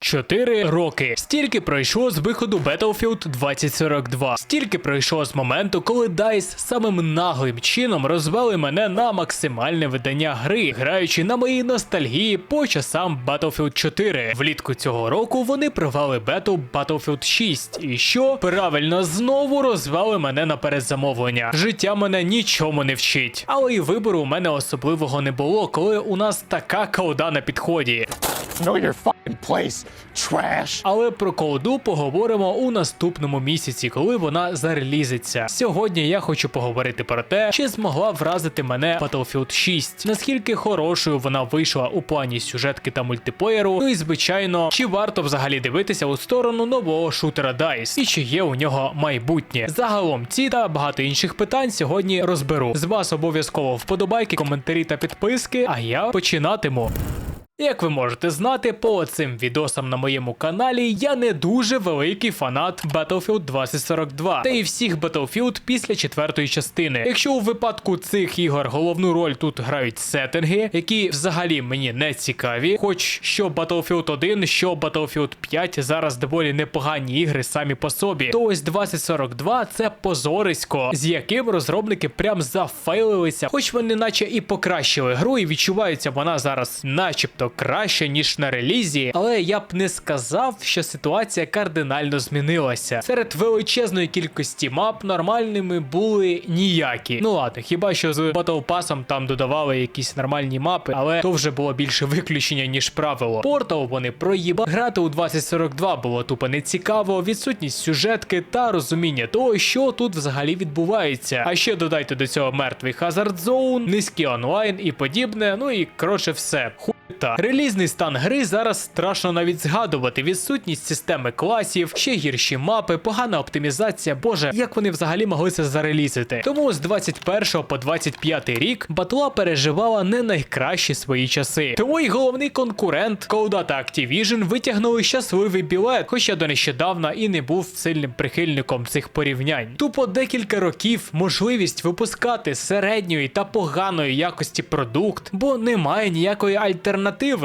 Чотири роки. Стільки пройшло з виходу Battlefield 2042. Стільки пройшло з моменту, коли DICE самим наглим чином розвели мене на максимальне видання гри, граючи на моїй ностальгії по часам Battlefield 4. Влітку цього року вони провели бету Battlefield 6. І що? Правильно, знову розвели мене на передзамовлення. Життя мене нічому не вчить. Але і вибору у мене особливого не було, коли у нас така колда на підході. Know your fucking place, trash. Але про колду поговоримо у наступному місяці, коли вона зарелізиться. Сьогодні я хочу поговорити про те, чи змогла вразити мене Battlefield 6, наскільки хорошою вона вийшла у плані сюжетки та мультиплеєру. Ну і звичайно, чи варто взагалі дивитися у сторону нового шутера DICE, і чи є у нього майбутнє. Загалом ці та багато інших питань сьогодні розберу. З вас обов'язково вподобайки, коментарі та підписки. А я починатиму. Як ви можете знати, по цим відосам на моєму каналі я не дуже великий фанат Battlefield 2042 та і всіх Battlefield після четвертої частини. Якщо у випадку цих ігор головну роль тут грають сеттинги, які взагалі мені не цікаві, хоч що Battlefield 1, що Battlefield 5 зараз доволі непогані ігри самі по собі, то ось 2042 це позорисько, з яким розробники прям зафейлилися, хоч вони наче і покращили гру, і відчувається вона зараз, начебто краще ніж на релізі, але я б не сказав, що ситуація кардинально змінилася. Серед величезної кількості мап нормальними були ніякі. Ну ладно, хіба що з Battle Pass там додавали якісь нормальні мапи, але то вже було більше виключення, ніж правило. Портал вони проїба. Грати у 2042 було тупо нецікаво, відсутність сюжетки та розуміння того, що тут взагалі відбувається. А ще додайте до цього мертвий Hazard Zone, низький онлайн і подібне. Ну і коротше все. Та релізний стан гри зараз страшно навіть згадувати. Відсутність системи класів, ще гірші мапи, погана оптимізація. Боже, як вони взагалі могли це зарелізити? Тому з 21 по 25 рік батла переживала не найкращі свої часи. Тому й головний конкурент Coda та Activision витягнули щасливий білет, хоча до нещодавна і не був сильним прихильником цих порівнянь. Тупо декілька років можливість випускати середньої та поганої якості продукт, бо немає ніякої альтернативи.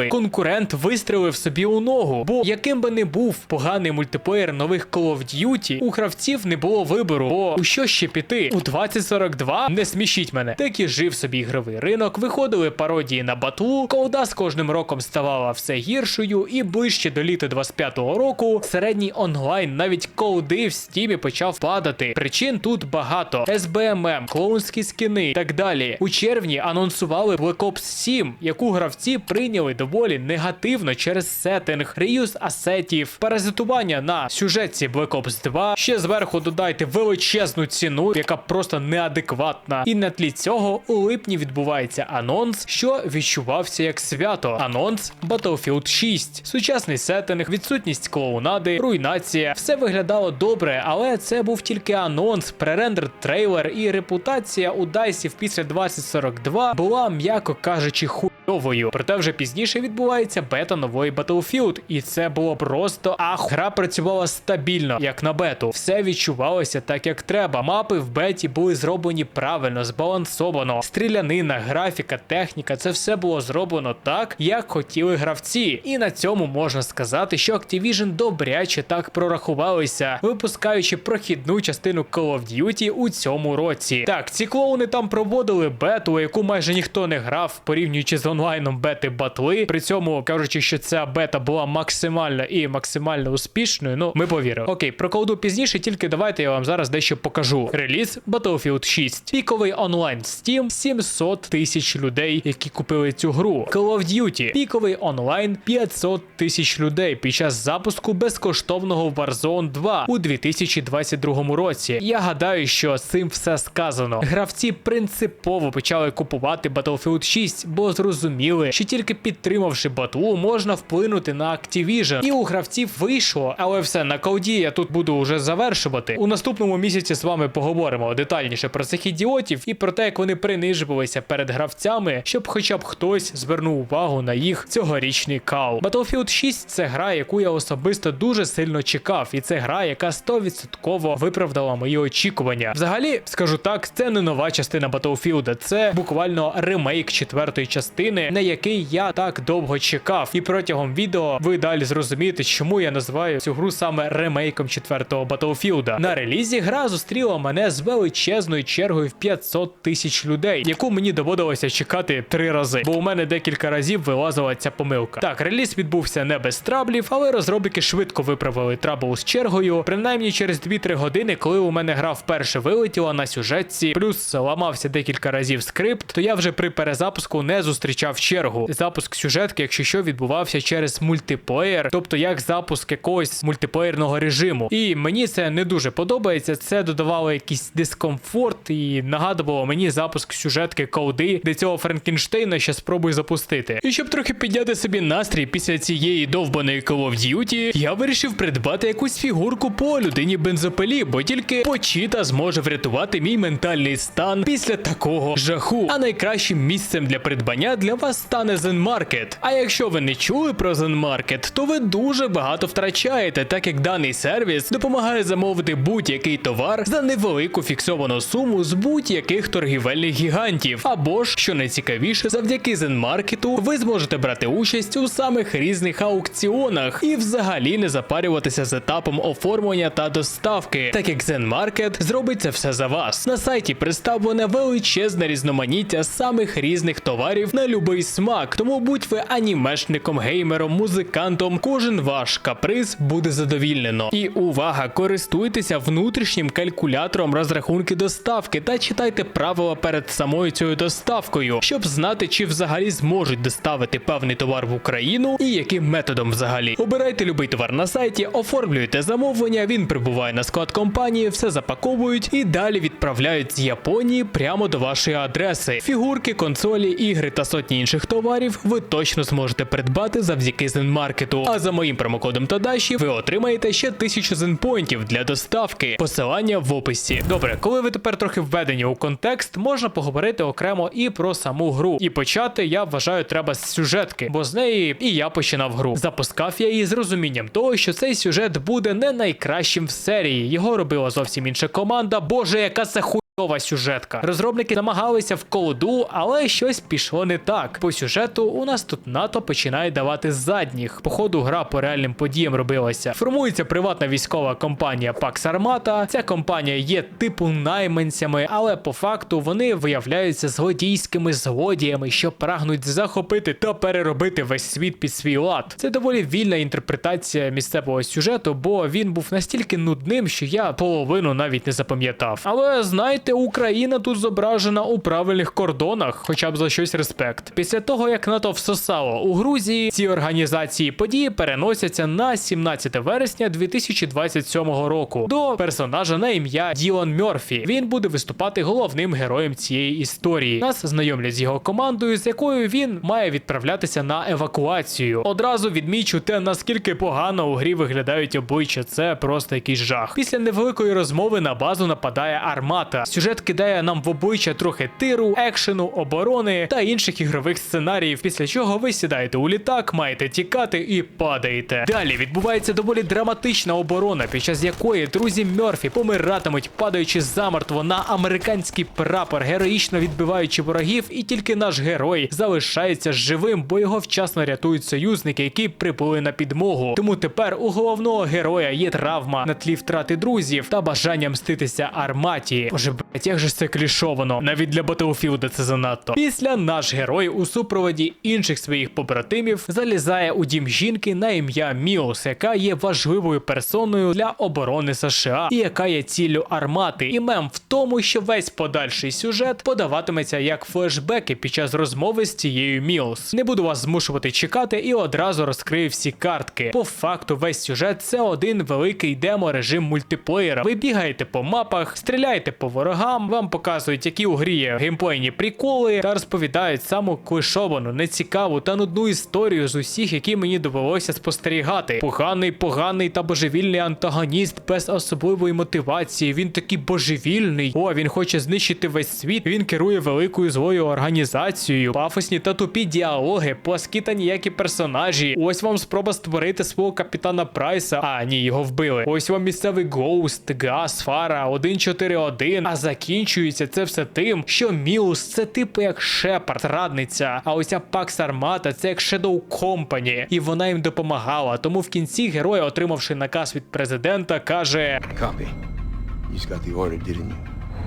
Конкурент вистрелив собі у ногу. Бо яким би не був поганий мультиплеєр нових Call of Duty, у гравців не було вибору. Бо у що ще піти? У 2042 не смішіть мене. Так і жив собі ігровий ринок, виходили пародії на батлу. Колда з кожним роком ставала все гіршою, і ближче до літа 25-го року середній онлайн навіть колди в стімі почав падати. Причин тут багато: SBMM, клоунські скини і так далі. У червні анонсували Black Ops 7, яку гравці прийняли доволі негативно через сеттинг, реюз асетів, паразитування на сюжетці Black Ops 2. Ще зверху додайте величезну ціну, яка просто неадекватна. І на тлі цього у липні відбувається анонс, що відчувався як свято. Анонс Battlefield 6. Сучасний сеттинг, відсутність клоунади, руйнація. Все виглядало добре, але це був тільки анонс, пререндер трейлер і репутація у дайсів після 2042 була, м'яко кажучи, хуйовою. Проте вже пізніше відбувається бета нової Battlefield, і це було просто ах. Гра працювала стабільно, як на бету. Все відчувалося так, як треба. Мапи в беті були зроблені правильно, збалансовано. Стрілянина, графіка, техніка це все було зроблено так, як хотіли гравці. І на цьому можна сказати, що Activision добряче так прорахувалися, випускаючи прохідну частину Call of Duty у цьому році. Так, ці клоуни там проводили бету, яку майже ніхто не грав, порівнюючи з онлайном бети батли. При цьому кажучи, що ця бета була максимально і максимально успішною. Ну, ми повірили. Окей, про колду пізніше, тільки давайте я вам зараз дещо покажу. Реліз Battlefield 6. Піковий онлайн Steam 700 тисяч людей, які купили цю гру. Call of Duty. Піковий онлайн 500 тисяч людей під час запуску безкоштовного Warzone 2 у 2022 році. Я гадаю, що цим все сказано. Гравці принципово почали купувати Battlefield 6, бо зрозуміли, що тільки підтримавши батлу, можна вплинути на Activision. І у гравців вийшло, але все на колді я тут буду вже завершувати. У наступному місяці з вами поговоримо детальніше про цих ідіотів і про те, як вони принижувалися перед гравцями, щоб хоча б хтось звернув увагу на їх цьогорічний кал. Battlefield 6 це гра, яку я особисто дуже сильно чекав, і це гра, яка 100% виправдала мої очікування. Взагалі, скажу так, це не нова частина Battlefield, це буквально ремейк четвертої частини. Частини, на який я так довго чекав. І протягом відео ви далі зрозумієте, чому я називаю цю гру саме ремейком четвертого Battlefield. На релізі гра зустріла мене з величезною чергою в 500 тисяч людей, яку мені доводилося чекати три рази, бо у мене декілька разів вилазила ця помилка. Так, реліз відбувся не без траблів, але розробники швидко виправили трабл з чергою. Принаймні через 2-3 години, коли у мене гра вперше вилетіла на сюжетці, плюс ламався декілька разів скрипт, то я вже при перезапуску не зустрічав чергу. Запуск сюжетки, якщо що, відбувався через мультиплеєр, тобто як запуск якогось мультиплеєрного режиму. І мені це не дуже подобається. Це додавало якийсь дискомфорт і нагадувало мені запуск сюжетки колди, де цього Франкенштейна ще спробую запустити. І щоб трохи підняти собі настрій після цієї довбаної Call of Duty, я вирішив придбати якусь фігурку по людині бензопилі, бо тільки почіта зможе врятувати мій ментальний стан після такого жаху. А найкращим місцем для придбання для вас стане Market. А якщо ви не чули про Market, то ви дуже багато втрачаєте, так як даний сервіс допомагає замовити будь-який товар за невелику фіксовану суму з будь-яких торгівельних гігантів. Або ж, що найцікавіше, завдяки Market ви зможете брати участь у самих різних аукціонах і взагалі не запарюватися з етапом оформлення та доставки, так як Market зробить це все за вас. На сайті представлене величезне різноманіття самих різних товарів на любий смак. Тому будь ви анімешником, геймером, музикантом, кожен ваш каприз буде задовільнено. І увага, користуйтеся внутрішнім калькулятором розрахунки доставки та читайте правила перед самою цією доставкою, щоб знати, чи взагалі зможуть доставити певний товар в Україну і яким методом взагалі. Обирайте любий товар на сайті, оформлюйте замовлення, він прибуває на склад компанії, все запаковують і далі відправляють з Японії прямо до вашої адреси. Фігурки, консолі, ігри та сотні інших товарів ви точно зможете придбати завдяки Зенмаркету. А за моїм промокодом Тадаші ви отримаєте ще 1000 зенпоінтів для доставки. Посилання в описі. Добре, коли ви тепер трохи введені у контекст, можна поговорити окремо і про саму гру. І почати я вважаю треба з сюжетки, бо з неї і я починав гру. Запускав я її з розумінням того, що цей сюжет буде не найкращим в серії. Його робила зовсім інша команда. Боже, яка це хуй. Нова сюжетка. Розробники намагалися в колоду, але щось пішло не так. По сюжету у нас тут НАТО починає давати задніх. По ходу гра по реальним подіям робилася. Формується приватна військова компанія Pax Armata. Ця компанія є типу найманцями, але по факту вони виявляються злодійськими злодіями, що прагнуть захопити та переробити весь світ під свій лад. Це доволі вільна інтерпретація місцевого сюжету, бо він був настільки нудним, що я половину навіть не запам'ятав. Але знаєте, Україна тут зображена у правильних кордонах, хоча б за щось респект. Після того, як НАТО всосало у Грузії, ці організації події переносяться на 17 вересня 2027 року до персонажа на ім'я Ділан Мьорфі. Він буде виступати головним героєм цієї історії. Нас знайомлять з його командою, з якою він має відправлятися на евакуацію. Одразу відмічу те, наскільки погано у грі виглядають обличчя. Це просто якийсь жах. Після невеликої розмови на базу нападає армата. Сюжет кидає нам в обличчя трохи тиру, екшену, оборони та інших ігрових сценаріїв. Після чого ви сідаєте у літак, маєте тікати і падаєте. Далі відбувається доволі драматична оборона, під час якої друзі Мерфі помиратимуть, падаючи замертво на американський прапор, героїчно відбиваючи ворогів, і тільки наш герой залишається живим, бо його вчасно рятують союзники, які прибули на підмогу. Тому тепер у головного героя є травма на тлі втрати друзів та бажання мститися арматі. Боже, блять, як же це клішовано. Навіть для Battlefield це занадто. Після наш герой у супроводі інших своїх побратимів залізає у дім жінки на ім'я Міус, яка є важливою персоною для оборони США і яка є ціллю армати. І мем в тому, що весь подальший сюжет подаватиметься як флешбеки під час розмови з цією Міус. Не буду вас змушувати чекати і одразу розкрию всі картки. По факту, весь сюжет це один великий демо режим мультиплеєра. Ви бігаєте по мапах, стріляєте по ворогам, вам показують, які у грі геймплейні приколи, та розповідають саму клишовану, нецікаву та нудну історію з усіх, які мені довелося спостерігати. Поганий, поганий та божевільний антагоніст без особливої мотивації. Він такий божевільний. О, він хоче знищити весь світ. Він керує великою злою організацією. Пафосні та тупі діалоги, пласкі та ніякі персонажі. Ось вам спроба створити свого капітана Прайса. А ні, його вбили. Ось вам місцевий Ghost, Газ, Фара, 141. А закінчується це все тим, що Міус це типу як Шепард, радниця, а оця Пакс Армата це як Shadow Company, і вона їм допомагала. Тому в кінці герой, отримавши наказ від президента, каже: Капі?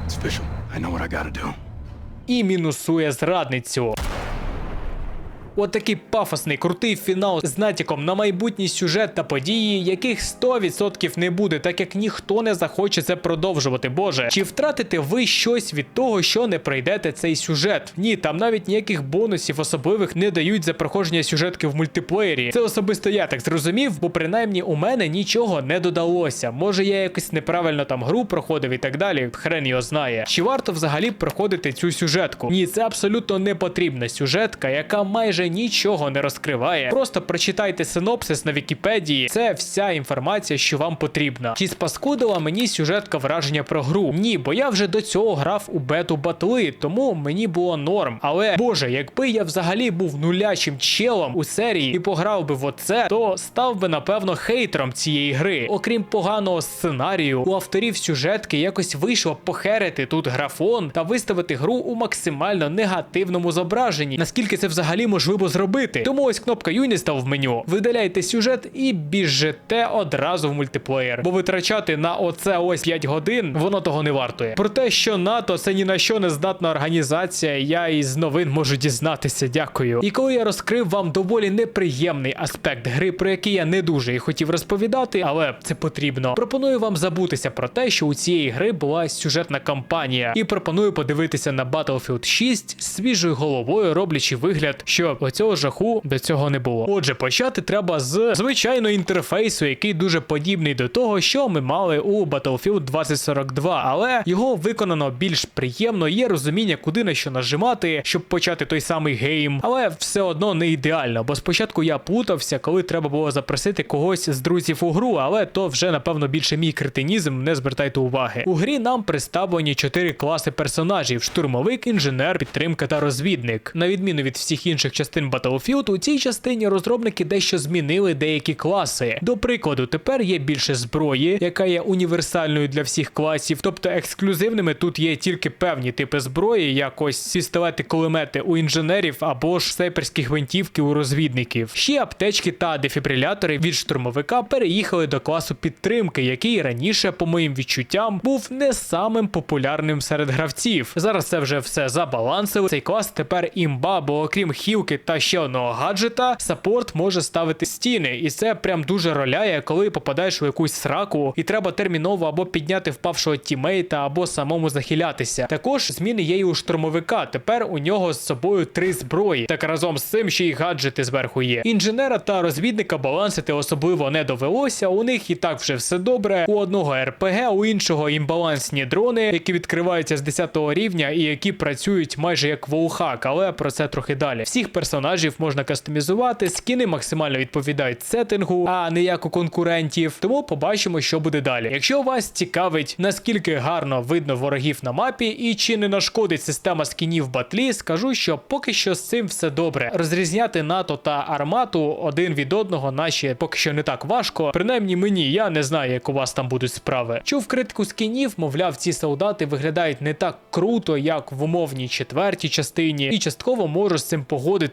It's official. I know what I gotta do. і мінусує зрадницю. От такий пафосний крутий фінал з натяком на майбутній сюжет та події, яких 100% не буде, так як ніхто не захоче це продовжувати. Боже, чи втратите ви щось від того, що не пройдете цей сюжет? Ні, там навіть ніяких бонусів особливих не дають за проходження сюжетки в мультиплеєрі. Це особисто я так зрозумів, бо принаймні у мене нічого не додалося. Може я якось неправильно там гру проходив і так далі. Хрен його знає. Чи варто взагалі проходити цю сюжетку? Ні, це абсолютно не потрібна сюжетка, яка майже нічого не розкриває. Просто прочитайте синопсис на Вікіпедії. Це вся інформація, що вам потрібна. Чи спаскудила мені сюжетка враження про гру? Ні, бо я вже до цього грав у бету батли, тому мені було норм. Але боже, якби я взагалі був нулячим челом у серії і пограв би в оце, то став би напевно хейтером цієї гри. Окрім поганого сценарію, у авторів сюжетки якось вийшло похерити тут графон та виставити гру у максимально негативному зображенні. Наскільки це взагалі можливо зробити? Тому ось кнопка Юніста в меню. Видаляйте сюжет і біжите одразу в мультиплеєр. Бо витрачати на оце ось 5 годин воно того не вартує. Про те, що НАТО це ні на що не здатна організація, я із новин можу дізнатися. Дякую. І коли я розкрив вам доволі неприємний аспект гри, про який я не дуже і хотів розповідати, але це потрібно. Пропоную вам забутися про те, що у цієї гри була сюжетна кампанія, і пропоную подивитися на Battlefield 6 свіжою головою, роблячи вигляд, що оцього жаху до цього не було. Отже, почати треба з звичайного інтерфейсу, який дуже подібний до того, що ми мали у Battlefield 2042, але його виконано більш приємно, є розуміння, куди на що нажимати, щоб почати той самий гейм, але все одно не ідеально, бо спочатку я плутався, коли треба було запросити когось з друзів у гру, але то вже напевно більше мій кретинізм, не звертайте уваги. У грі нам представлені чотири класи персонажів: штурмовик, інженер, підтримка та розвідник. На відміну від всіх інших частин Battlefield, у цій частині розробники дещо змінили деякі класи. До прикладу, тепер є більше зброї, яка є універсальною для всіх класів, тобто ексклюзивними тут є тільки певні типи зброї, як ось пістолети, кулемети у інженерів або ж снайперські гвинтівки у розвідників. Ще аптечки та дефібрилятори від штурмовика переїхали до класу підтримки, який раніше, по моїм відчуттям, був не самим популярним серед гравців. Зараз це вже все забалансили. Цей клас тепер імба, бо окрім хілки та ще одного гаджета, саппорт може ставити стіни, і це прям дуже роляє, коли попадаєш у якусь сраку, і треба терміново або підняти впавшого тімейта, або самому захилятися. Також зміни є і у штурмовика. Тепер у нього з собою три зброї. Так разом з цим ще й гаджети зверху є. Інженера та розвідника балансити особливо не довелося. У них і так вже все добре. У одного РПГ, у іншого імбалансні дрони, які відкриваються з 10 рівня і які працюють майже як воухак, але про це трохи далі. Всіх персонажів можна кастомізувати, скіни максимально відповідають сеттингу, а не як у конкурентів. Тому побачимо, що буде далі. Якщо вас цікавить, наскільки гарно видно ворогів на мапі і чи не нашкодить система скінів батлі, скажу, що поки що з цим все добре. Розрізняти НАТО та армату один від одного наші поки що не так важко. Принаймні мені, я не знаю, як у вас там будуть справи. Чув критику скінів, мовляв, ці солдати виглядають не так круто, як в умовній четвертій частині, і частково можу з цим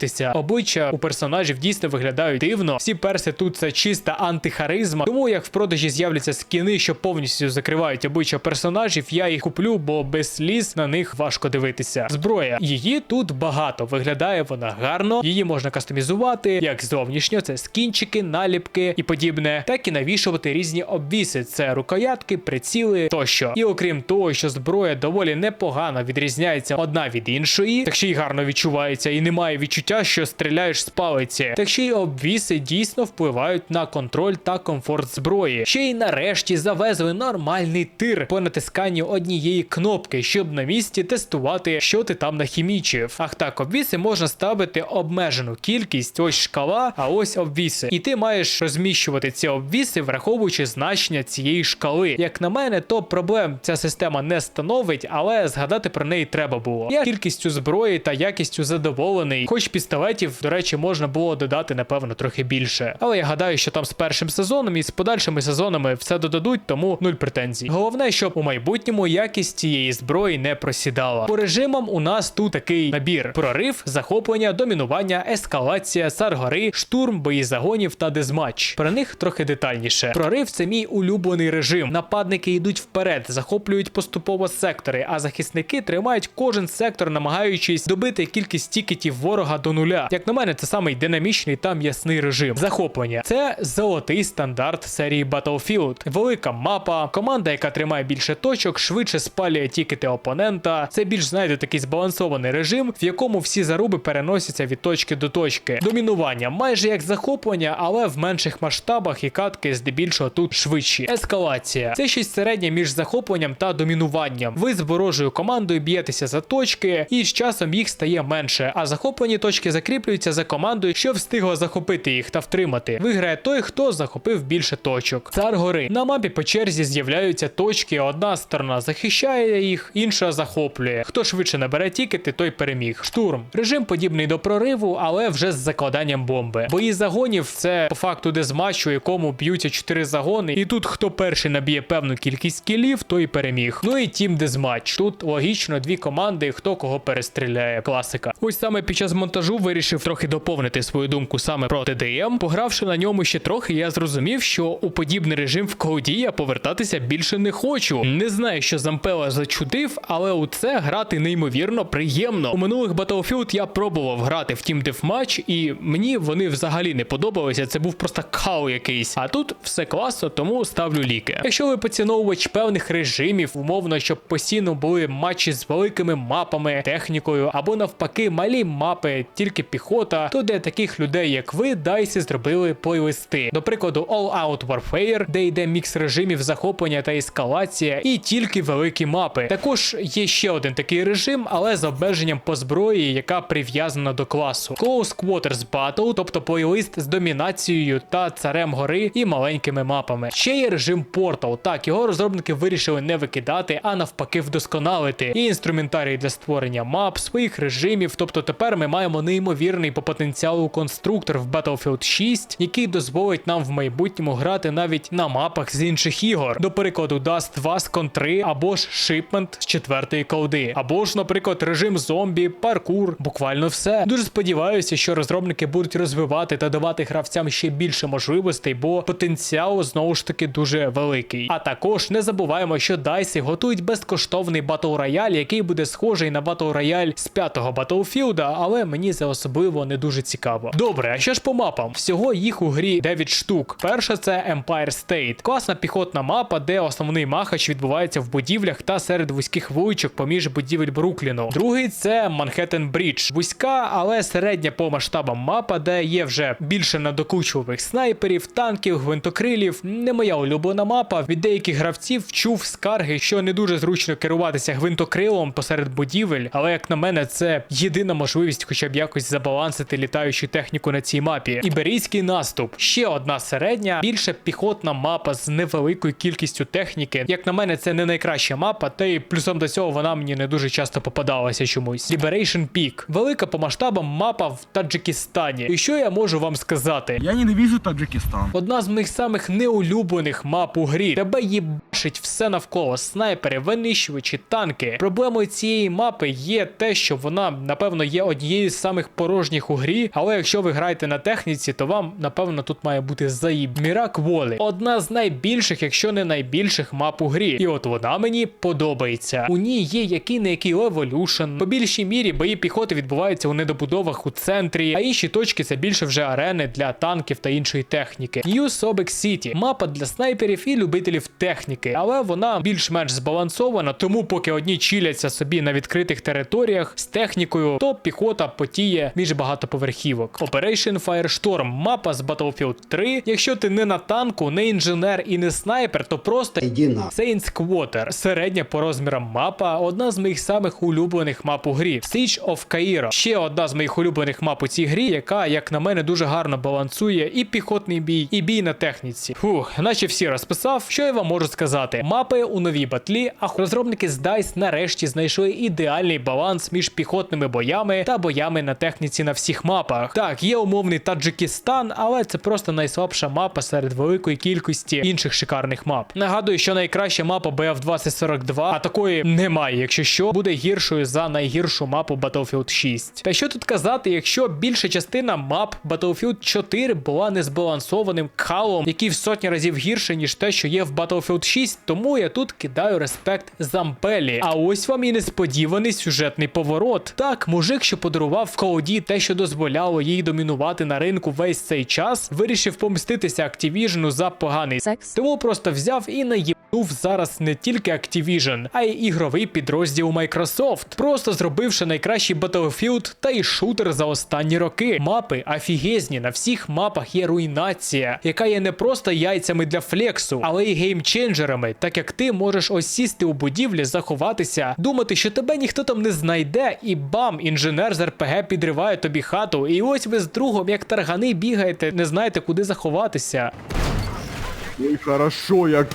погодитися. Обличчя у персонажів дійсно виглядають дивно. Всі перси тут це чиста антихаризма. Тому як в продажі з'являться скіни, що повністю закривають обличчя персонажів, я їх куплю, бо без сліз на них важко дивитися. Зброя її тут багато. Виглядає вона гарно, її можна кастомізувати як зовнішньо, це скінчики, наліпки і подібне, так і навішувати різні обвіси. Це рукоятки, приціли тощо. І окрім того, що зброя доволі непогано відрізняється одна від іншої, так ще й гарно відчувається, і немає відчуття, що стріляєш з палиці. Так ще й обвіси дійсно впливають на контроль та комфорт зброї. Ще й нарешті завезли нормальний тир по натисканню однієї кнопки, щоб на місці тестувати, що ти там нахімічив. Ах так, обвіси можна ставити обмежену кількість, ось шкала, а ось обвіси. І ти маєш розміщувати ці обвіси, враховуючи значення цієї шкали. Як на мене, то проблем ця система не становить, але згадати про неї треба було. Я кількістю зброї та якістю задоволений, хоч пістолетів, до речі, можна було додати, напевно, трохи більше. Але я гадаю, що там з першим сезоном і з подальшими сезонами все додадуть, тому нуль претензій. Головне, щоб у майбутньому якість цієї зброї не просідала. По режимам у нас тут такий набір: прорив, захоплення, домінування, ескалація, цар гори, штурм, бої загонів та дезматч. Про них трохи детальніше. Прорив це мій улюблений режим. Нападники йдуть вперед, захоплюють поступово сектори, а захисники тримають кожен сектор, намагаючись добити кількість тікетів ворога до нуля. Як на мене, це самий динамічний та м'ясний режим. Захоплення це золотий стандарт серії Battlefield. Велика мапа, команда, яка тримає більше точок, швидше спалює тікети опонента. Це більш знаєте такий збалансований режим, в якому всі заруби переносяться від точки до точки. Домінування майже як захоплення, але в менших масштабах і катки здебільшого тут швидші. Ескалація це щось середнє між захопленням та домінуванням. Ви з ворожою командою б'єтеся за точки, і з часом їх стає менше. А захоплені точки закріплюються за командою, що встигла захопити їх та втримати. Виграє той, хто захопив більше точок. Цар гори на мапі по черзі з'являються точки. Одна сторона захищає їх, інша захоплює. Хто швидше набере тікети, той переміг. Штурм режим подібний до прориву, але вже з закладанням бомби. Бої загонів це по факту дезматч, у якому б'ються 4 загони, і тут хто перший наб'є певну кількість кілів, той переміг. Ну і тім дезматч. Тут логічно дві команди, хто кого перестріляє. Класика. Ось саме під час монтажу вирішив трохи доповнити свою думку саме про ТДМ. Погравши на ньому ще трохи, я зрозумів, що у подібний режим в коді я повертатися більше не хочу. Не знаю, що Зампела зачудив, але у це грати неймовірно приємно. У минулих Battlefield я пробував грати в Team Deathmatch, і мені вони взагалі не подобалися. Це був просто кау якийсь. А тут все класно, тому ставлю ліки. Якщо ви поціновувач певних режимів, умовно, щоб постійно були матчі з великими мапами, технікою, або навпаки, малі мапи, тільки піхота, то для таких людей, як ви, дайсі зробили плейлисти. До прикладу, All Out Warfare, де йде мікс режимів захоплення та ескалація, і тільки великі мапи. Також є ще один такий режим, але з обмеженням по зброї, яка прив'язана до класу. Close Quarters Battle, тобто плейлист з домінацією та царем гори і маленькими мапами. Ще є режим Portal. Так, його розробники вирішили не викидати, а навпаки, вдосконалити. І інструментарій для створення мап, своїх режимів. Тобто тепер ми маємо неймовірний по потенціалу конструктор в Battlefield 6, який дозволить нам в майбутньому грати навіть на мапах з інших ігор. До прикладу, дасть вас контри або ж шипмент з четвертої колди, або ж, наприклад, режим зомбі, паркур, буквально все. Дуже сподіваюся, що розробники будуть розвивати та давати гравцям ще більше можливостей, бо потенціал знову ж таки дуже великий. А також не забуваємо, що DICE готують безкоштовний батл рояль, який буде схожий на батл рояль з п'ятого Battlefield, але мені це особливо не дуже цікаво. Добре, а що ж по мапам? Всього їх у грі 9 штук. Перша це Empire State. Класна піхотна мапа, де основний махач відбувається в будівлях та серед вузьких вуличок поміж будівель Брукліну. Другий це Манхеттен Брідж. Вузька, але середня по масштабам мапа, де є вже більше надокучувих снайперів, танків, гвинтокрилів. Не моя улюблена мапа. Від деяких гравців чув скарги, що не дуже зручно керуватися гвинтокрилом посеред будівель, але як на мене, це єдина можливість, хоча б якось забалансити літаючу техніку на цій мапі. Іберійський наступ ще одна середня, більше піхотна мапа з невеликою кількістю техніки. Як на мене, це не найкраща мапа, та й плюсом до цього вона мені не дуже часто попадалася чомусь. Liberation Peak. велика по масштабам мапа в Таджикистані. І що я можу вам сказати? Я ненавижу Таджикистан. Одна з моїх самих неулюблених мап у грі. Тебе їбашить все навколо снайпери, винищувачі, танки. Проблемою цієї мапи є те, що вона, напевно, є однією з самих порожніх у грі. Але якщо ви граєте на техніці, то вам, напевно, тут має бути заїб. Мірак Волі. Одна з найбільших, якщо не найбільших мап у грі. І от вона мені подобається. У ній є який не який Evolution. По більшій мірі бої піхоти відбуваються у недобудовах у центрі, а інші точки це більше вже арени для танків та іншої техніки. New Sobek City мапа для снайперів і любителів техніки, але вона більш-менш збалансована, тому поки одні чіляться собі на відкритих територіях з технікою, то піхота потіє між багатоповерхівок. Operation Firestorm мапа з Battlefield 3. Якщо ти не на танку, не інженер і не снайпер, то просто Saints Quarter. середня по розмірам мапа, одна з моїх самих улюблених мап у грі. Siege of Cairo. ще одна з моїх улюблених мап у цій грі, яка, як на мене, дуже гарно балансує і піхотний бій, і бій на техніці. Фух, наче всі розписав, що я вам можу сказати. Мапи у новій батлі, а розробники з DICE нарешті знайшли ідеальний баланс між піхотними боями та боями на на техніці на всіх мапах. Так, є умовний Таджикистан, але це просто найслабша мапа серед великої кількості інших шикарних мап. Нагадую, що найкраща мапа BF 2042, а такої немає, якщо що, буде гіршою за найгіршу мапу Battlefield 6. Та що тут казати, якщо більша частина мап Battlefield 4 була незбалансованим калом, який в сотні разів гірше, ніж те, що є в Battlefield 6, тому я тут кидаю респект Зампелі. А ось вам і несподіваний сюжетний поворот. Так, мужик, що подарував Коуді те, що дозволяло їй домінувати на ринку весь цей час, вирішив помститися Activision за поганий Секс. тому просто взяв і наїбнув зараз не тільки Activision, а й ігровий підрозділ Microsoft, просто зробивши найкращий Battlefield та й шутер за останні роки. Мапи офігезні, на всіх мапах є руйнація, яка є не просто яйцями для флексу, але й геймченджерами, так як ти можеш ось сісти у будівлі, заховатися, думати, що тебе ніхто там не знайде, і бам, інженер з РПГ підриває тобі хату, і ось ви з другом, як таргани, бігаєте, не знаєте, куди заховатися. Ой, хорошо, як.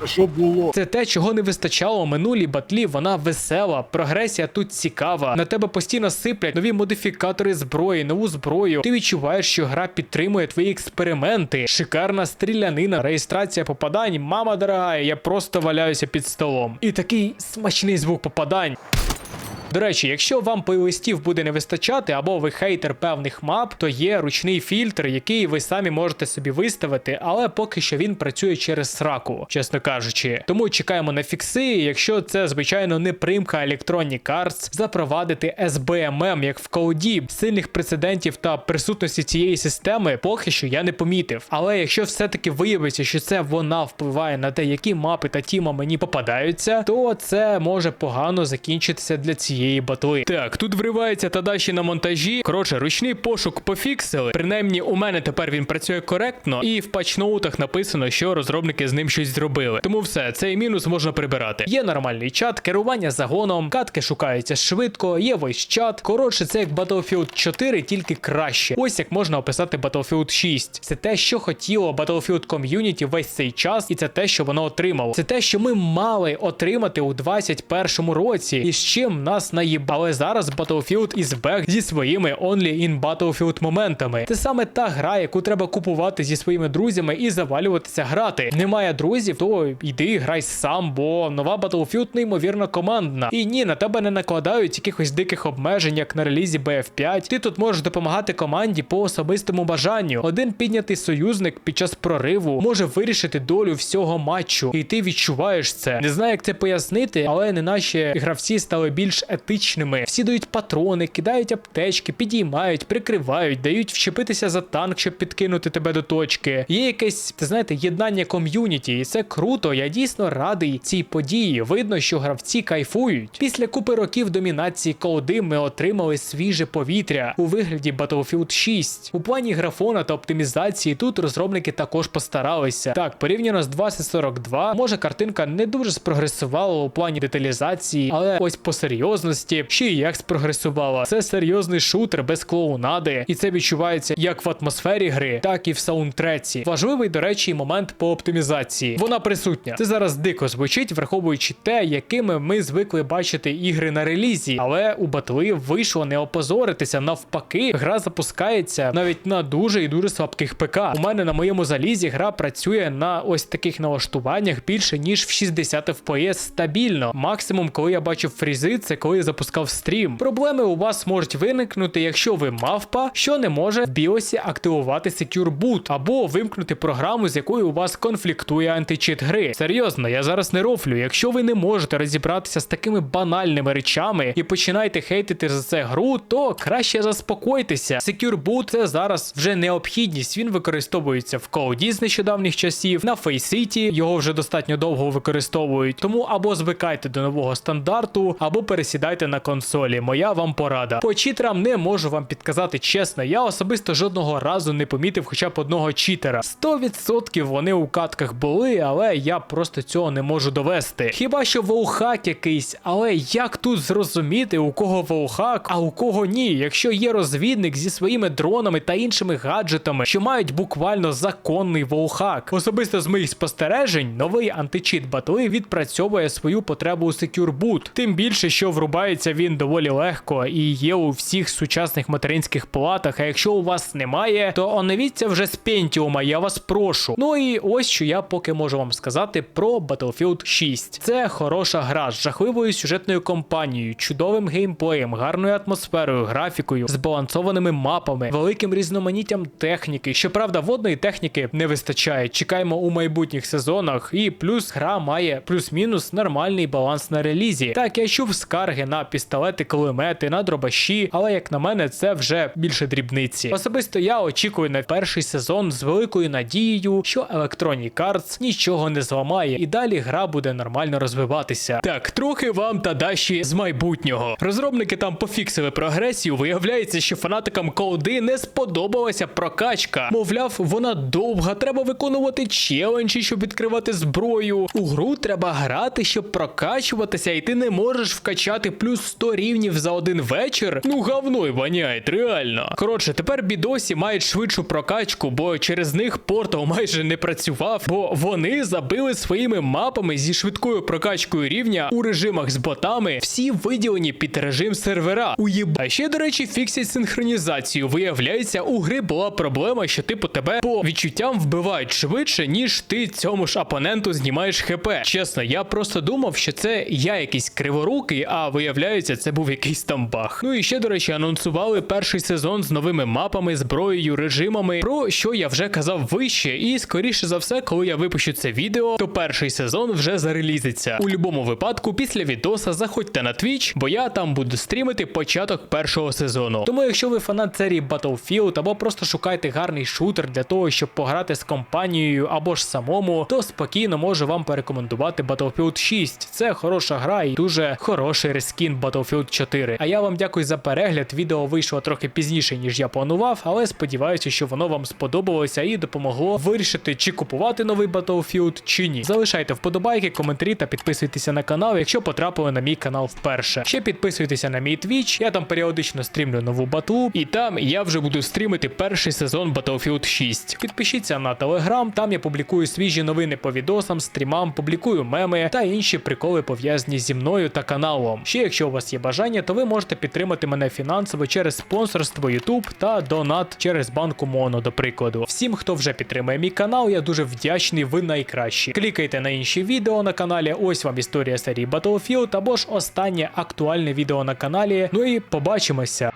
Це що було? Це те, чого не вистачало минулі батлі. Вона весела, прогресія тут цікава. На тебе постійно сиплять нові модифікатори зброї, нову зброю. Ти відчуваєш, що гра підтримує твої експерименти. Шикарна стрілянина, реєстрація попадань. Мама дорога, я просто валяюся під столом. І такий смачний звук попадань. До речі, якщо вам плейлистів буде не вистачати, або ви хейтер певних мап, то є ручний фільтр, який ви самі можете собі виставити, але поки що він працює через сраку, чесно кажучи. Тому чекаємо на фікси. Якщо це звичайно не примка Electronic Arts, запровадити SBMM, як в коуді, сильних прецедентів та присутності цієї системи, поки що я не помітив. Але якщо все-таки виявиться, що це вона впливає на те, які мапи та тіма мені попадаються, то це може погано закінчитися для цієї батли. Так, тут вривається Тадаші на монтажі. Коротше, ручний пошук пофіксили. Принаймні, у мене тепер він працює коректно, і в патчноутах написано, що розробники з ним щось зробили. Тому все, цей мінус можна прибирати. Є нормальний чат, керування загоном, катки шукаються швидко, є voice чат. Коротше, це як Battlefield 4, тільки краще. Ось як можна описати Battlefield 6. Це те, що хотіло Battlefield Community весь цей час, і це те, що воно отримало. Це те, що ми мали отримати у 21-му році, і з чим нас наїбали зараз Battlefield із back зі своїми Only in Battlefield моментами. Це саме та гра, яку треба купувати зі своїми друзями і завалюватися грати. Немає друзів, то йди грай сам, бо нова Battlefield неймовірно командна. І ні, на тебе не накладають якихось диких обмежень, як на релізі BF5. Ти тут можеш допомагати команді по особистому бажанню. Один піднятий союзник під час прориву може вирішити долю всього матчу, і ти відчуваєш це. Не знаю, як це пояснити, але не наші гравці стали більш етичними. Всі дають патрони, кидають аптечки, підіймають, прикривають, дають вчепитися за танк, щоб підкинути тебе до точки. Є якесь, ти знаєте, єднання ком'юніті, і це круто. Я дійсно радий цій події. Видно, що гравці кайфують. Після купи років домінації колди ми отримали свіже повітря у вигляді Battlefield 6. У плані графона та оптимізації тут розробники також постаралися. Так, порівняно з 2042, може картинка не дуже спрогресувала у плані деталізації, але ось по серйозності ще й як спрогресувала. Це серйозний шутер без клоунади, і це відчувається як в атмосфері гри, так і в саундтреці. Важливий, до речі, момент по оптимізації. Вона присутня. Це зараз дико звучить, враховуючи те, якими ми звикли бачити ігри на релізі. Але у батли вийшло не опозоритися. Навпаки, гра запускається навіть на дуже і дуже слабких ПК. У мене на моєму залізі гра працює на ось таких налаштуваннях більше ніж в 60 FPS стабільно. Максимум, коли я бачив фрізи, це коли запускав стрім. Проблеми у вас можуть виникнути, якщо ви мавпа, що не може в біосі активувати Secure Boot, або вимкнути програму, з якою у вас конфліктує античит гри. Серйозно, я зараз не рофлю. Якщо ви не можете розібратися з такими банальними речами і починаєте хейтити за це гру, то краще заспокойтеся. Secure Boot це зараз вже необхідність. Він використовується в коуді з нещодавніх часів, на Faceit його вже достатньо довго використовують. Тому або звикайте до нового стандарту, або пересідайте на консолі. Моя вам порада. По читерам не можу вам підказати чесно. Я особисто жодного разу не помітив хоча б одного читера. 100% вони у катках були, але я просто цього не можу довести. Хіба що воухак якийсь, але як тут зрозуміти, у кого воухак, а у кого ні? Якщо є розвідник зі своїми дронами та іншими гаджетами, що мають буквально законний воухак. Особисто з моїх спостережень, новий античит батли відпрацьовує свою потребу у Secure Boot. Тим більше, що врубає придбається він доволі легко і є у всіх сучасних материнських платах. А якщо у вас немає, то оновіться вже з Pentium, я вас прошу. Ну і ось що я поки можу вам сказати про Battlefield 6. Це хороша гра з жахливою сюжетною кампанією, чудовим геймплеєм, гарною атмосферою, графікою, збалансованими мапами, великим різноманіттям техніки. Щоправда, водної техніки не вистачає. Чекаємо у майбутніх сезонах. І плюс гра має плюс-мінус нормальний баланс на релізі. Так, я чув скарги на пістолети, кулемети, на дробаші, але як на мене, це вже більше дрібниці. Особисто я очікую на перший сезон з великою надією, що Electronic Arts нічого не зламає, і далі гра буде нормально розвиватися. Так, трохи вам та даші з майбутнього. Розробники там пофіксили прогресію. Виявляється, що фанатикам колди не сподобалася прокачка. Мовляв, вона довга, треба виконувати челенджі, щоб відкривати зброю. У гру треба грати, щоб прокачуватися, і ти не можеш вкачати плюс 100 рівнів за один вечір. Ну говно й воняють, реально. Коротше, тепер бідосі мають швидшу прокачку, бо через них портал майже не працював, бо вони забили своїми мапами зі швидкою прокачкою рівня у режимах з ботами всі виділені під режим сервера. Уєб... А ще, до речі, фіксять синхронізацію. Виявляється, у гри була проблема, що типу тебе по відчуттям вбивають швидше, ніж ти цьому ж опоненту знімаєш хп. Чесно, я просто думав, що це я якийсь криворукий, а виявляється, це був якийсь там баг. Ну і ще, до речі, анонсували перший сезон з новими мапами, зброєю, режимами, про що я вже казав вище. І скоріше за все, коли я випущу це відео, то перший сезон вже зарелізиться. У будь-якому випадку, після відоса заходьте на Twitch, бо я там буду стрімити початок першого сезону. Тому, якщо ви фанат серії Battlefield або просто шукаєте гарний шутер для того, щоб пограти з компанією або ж самому, то спокійно можу вам порекомендувати Battlefield 6. Це хороша гра і дуже хороший рескін Battlefield 4. А я вам дякую за перегляд. Відео вийшло трохи пізніше, ніж я планував, але сподіваюся, що воно вам сподобалося і допомогло вирішити, чи купувати новий Battlefield, чи ні. Залишайте вподобайки, коментарі та підписуйтеся на канал, якщо потрапили на мій канал вперше. Ще підписуйтеся на мій Twitch, я там періодично стрімлю нову батлу, і там я вже буду стрімити перший сезон Battlefield 6. Підпишіться на Telegram, там я публікую свіжі новини по відосам, стрімам, публікую меми та інші приколи пов'язані зі мною та каналом. Ще якщо у вас є бажання, то ви можете підтримати мене фінансово через спонсорство YouTube та донат через банку Моно, до прикладу. Всім, хто вже підтримує мій канал, я дуже вдячний, ви найкращі. Клікайте на інші відео на каналі. Ось вам історія серії Battlefield або ж останнє актуальне відео на каналі. Ну і побачимося.